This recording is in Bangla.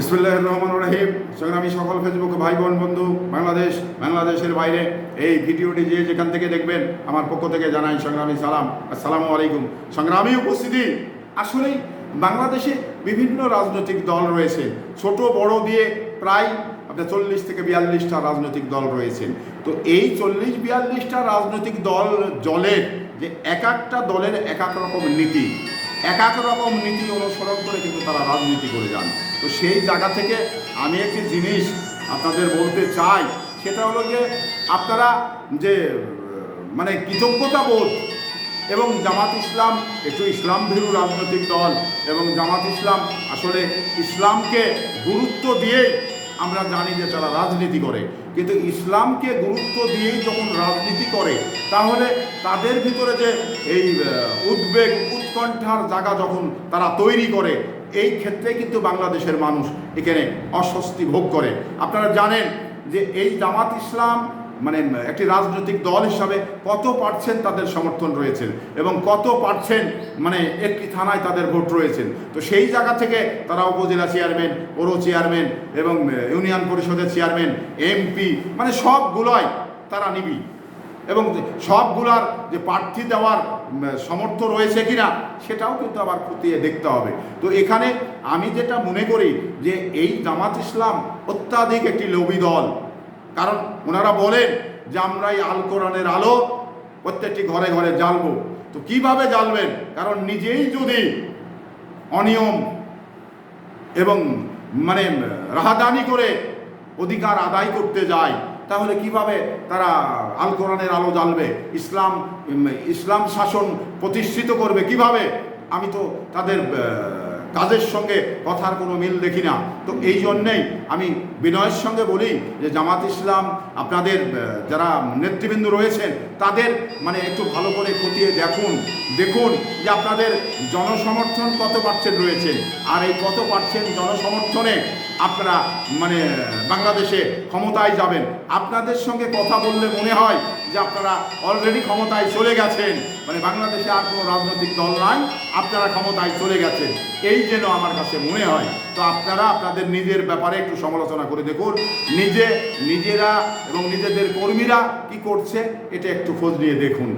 বিসমুল্লাহ রহমান রহিম। সংগ্রামী সকল ফেসবুক ভাই বোন বন্ধু, বাংলাদেশ, বাংলাদেশের বাইরে এই ভিডিওটি যে যেখান থেকে দেখবেন, আমার পক্ষ থেকে জানাই সংগ্রামী সালাম। আসসালামু আলাইকুম। সংগ্রামী উপস্থিতি, আসলেই বাংলাদেশে বিভিন্ন রাজনৈতিক দল রয়েছে। ছোট, বড় দিয়ে প্রায় আপনার চল্লিশ থেকে বিয়াল্লিশটা রাজনৈতিক দল রয়েছে। তো এই চল্লিশ, বিয়াল্লিশটা রাজনৈতিক দল, জলের যে এক একটা দলের এক এক রকম নীতি, এক এক রকম নীতি অনুসরণ করে কিন্তু তারা রাজনীতি করে যান। তো সেই জায়গা থেকে আমি একটি জিনিস আপনাদের বলতে চাই, সেটা হলো যে আপনারা যে মানে কৃতজ্ঞতা বোধ এবং জামাত ইসলাম, একটু ইসলাম ভীরু রাজনৈতিক দল এবং জামাত ইসলাম আসলে ইসলামকে গুরুত্ব দিয়ে আমরা জানি যে তারা রাজনীতি করে। কিন্তু ইসলামকে গুরুত্ব দিয়েই যখন রাজনীতি করে, তাহলে তাদের ভিতরে যে এই উদ্বেগ, উৎকণ্ঠার জায়গা যখন তারা তৈরি করে এই ক্ষেত্রে কিন্তু বাংলাদেশের মানুষ এখানে অস্বস্তি ভোগ করে। আপনারা জানেন যে এই জামাত ইসলাম মানে একটি রাজনৈতিক দল হিসাবে কত পার্সেন্ট তাদের সমর্থন রয়েছেন এবং কত পার্সেন্ট মানে একটি থানায় তাদের ভোট রয়েছেন তো সেই জায়গা থেকে তারা উপজেলা চেয়ারম্যান পৌর চেয়ারম্যান এবং ইউনিয়ন পরিষদের চেয়ারম্যান এমপি মানে সবগুলোই তারা নিবি এবং সবগুলার যে প্রার্থী দেওয়ার সমর্থ রয়েছে কিনা, সেটাও কিন্তু আবার খতিয়ে দেখতে হবে। তো এখানে আমি যেটা মনে করি যে এই জামাত ইসলাম অত্যাধিক একটি লোভী দল। কারণ ওনারা বলেন যে, আমরা এই আল কোরআনের আলো প্রত্যেকটি ঘরে ঘরে জ্বালবো। তো কীভাবে জ্বালবেন? কারণ নিজেই যদি অনিয়ম এবং মানে রাহাদানি করে অধিকার আদায় করতে যায় তাহলে কীভাবে তারা আল কোরআনের আলো জ্বালবে? ইসলাম ইসলাম শাসন প্রতিষ্ঠিত করবে কীভাবে? আমি তো তাদের কাজের সঙ্গে কথার কোনো মিল দেখি না। তো এই জন্যেই আমি বিনয়ের সঙ্গে বলি যে জামাত ইসলাম, আপনাদের যারা নেতৃবৃন্দ রয়েছেন, তাদের মানে একটু ভালো করে খতিয়ে দেখুন। দেখুন যে আপনাদের জনসমর্থন কত পার্সেন্ট রয়েছে। আর এই কত পার্সেন্ট জনসমর্থনে আপনারা মানে বাংলাদেশে ক্ষমতায় যাবেন। আপনাদের সঙ্গে কথা বললে মনে হয় যে আপনারা অলরেডি ক্ষমতায় চলে গেছেন। মানে বাংলাদেশে আর কোনো রাজনৈতিক দল নাই, আপনারা ক্ষমতায় চলে গেছেন। এই যেন আমার কাছে মনে হয়, তো আপনারা আপনাদের নিজের ব্যাপারে একটু সমালোচনা করে দেখুন। নিজে, নিজেরা এবং নিজেদের কর্মীরা কি করছে, এটা একটু খোঁজ নিয়ে দেখুন।